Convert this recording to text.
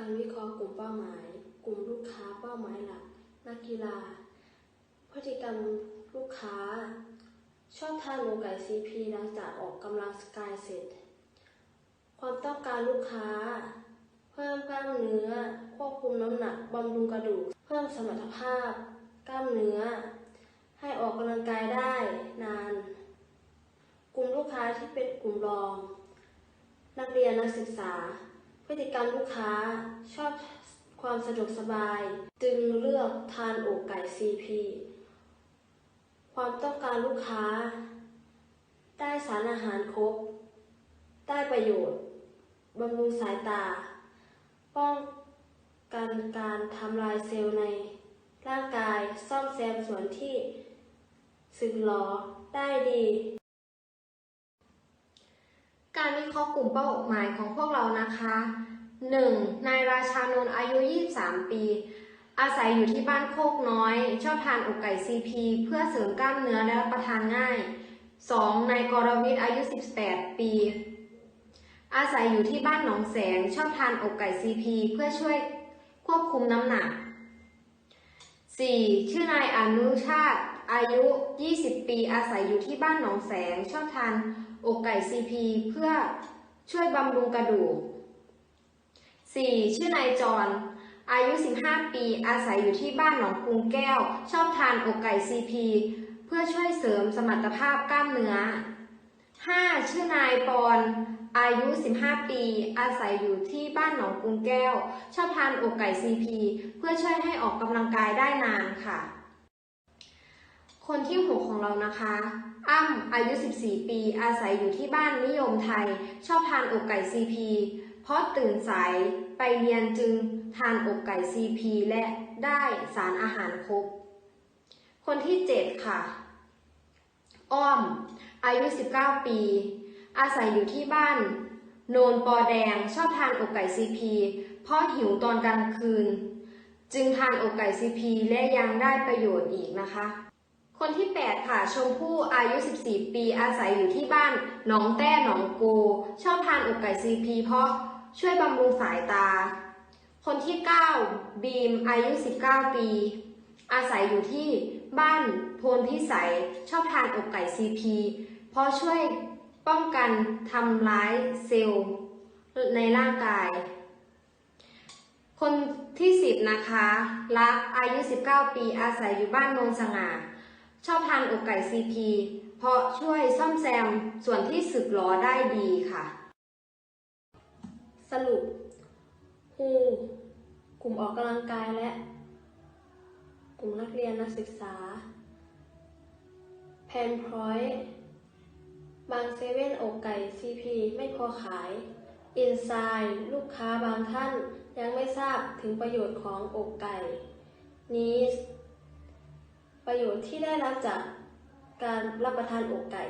การวิเคราะห์กลุ่มเป้าหมาย กลุ่มลูกค้าเป้าหมายหลัก นักกีฬา พฤติกรรมลูกค้า ชอบทานหมูไก่ซีพีหลังจากออกกำลังกายเสร็จ ความต้องการลูกค้า เพิ่มกล้ามเนื้อ ควบคุมน้ำหนักบำรุงกระดูก เพิ่มสมรรถภาพ กล้ามเนื้อ ให้ออกกำลังกายได้นาน กลุ่มลูกค้าที่เป็นกลุ่มรอง นักเรียนนักศึกษา พฤติกรรมลูกค้าชอบความสะดวกสบาย จึงเลือกทานอกไก่ CP ความต้องการลูกค้า ได้สารอาหารครบ ได้ประโยชน์บำรุงสายตา ป้องกันการทำลายเซลล์ในร่างกายซ่อมแซมส่วนที่สึกหรอได้ดี การวิเคราะห์กลุ่มเป้าหมายของพวกเรานะคะ 1. นายราชานนท์อายุ 23 ปี อาศัยอยู่ที่บ้านโคกน้อย ชอบทานอกไก่ซีพีเพื่อเสริมกล้ามเนื้อและรับประทานง่าย 2. นายกรวิทย์อายุ 18 ปี อาศัยอยู่ที่บ้านหนองแสง ชอบทานอกไก่ซีพีเพื่อช่วยควบคุมน้ำหนัก 4. ชื่อนายอนุชาติ อายุ 20 ปีอาศัยอยู่ที่บ้านหนองแสง ชอบทานอกไก่ซีพีเพื่อช่วยบำรุงกระดูก 4. ชื่อนายจรอายุ 15 ปี อาศัยอยู่ที่บ้านหนองกรุงแก้ว ชอบทานอกไก่ซีพีเพื่อช่วยเสริมสมรรถภาพกล้ามเนื้อ 5. ชื่อนายปอนอายุ 15 ปี อาศัยอยู่ที่บ้านหนองกรุงแก้ว ชอบทานอกไก่ซีพีเพื่อช่วยให้ออกกำลังกายได้นานค่ะ คนที่6ของเรานะคะ อ้ำอายุ 14 ปี อาศัยอยู่ที่บ้านนิยมไทย ชอบทานอกไก่ซีพีเพราะตื่นสายไปเรียนจึงทานอกไก่ซีพีและได้สารอาหารครบ คนที่ 7 ค่ะ อ้อม อายุ 19 ปี อาศัยอยู่ที่บ้าน โนนปอแดงชอบทานอกไก่ซีพีเพราะหิวตอนกลางคืน จึงทานอกไก่ซีพีและยังได้ประโยชน์อีกนะคะ คนที่ 8 ค่ะ ชมพู่อายุ 14 ปี อาศัยอยู่ที่บ้านหนองแต้หนองโก ชอบทานอกไก่ซีพีเพราะช่วยบำรุงสายตา คนที่ 9 บีม อายุ 19 ปี อาศัยอยู่ที่บ้านโพนพิสัย ชอบทานอกไก่ซีพีเพราะช่วยป้องกันทำร้ายเซลล์ในร่างกาย คนที่ 10 นะคะ รักอายุ 19 ปี อาศัยอยู่บ้านโนนสง่า ชอบทานอกไก่ซีพีเพราะช่วยซ่อมแซมส่วนที่สึกหรอได้ดีค่ะ สรุปฮูกลุ่มออกกำลังกายและ กลุ่มนักเรียนนักศึกษาแพนพอยต์บางเซเว่นอกไก่ซีพีไม่พอขายอินไซด์ลูกค้าบางท่านยังไม่ทราบถึงประโยชน์ของอกไก่นี้ ประโยชน์ที่ได้รับจากการรับประทานอกไก่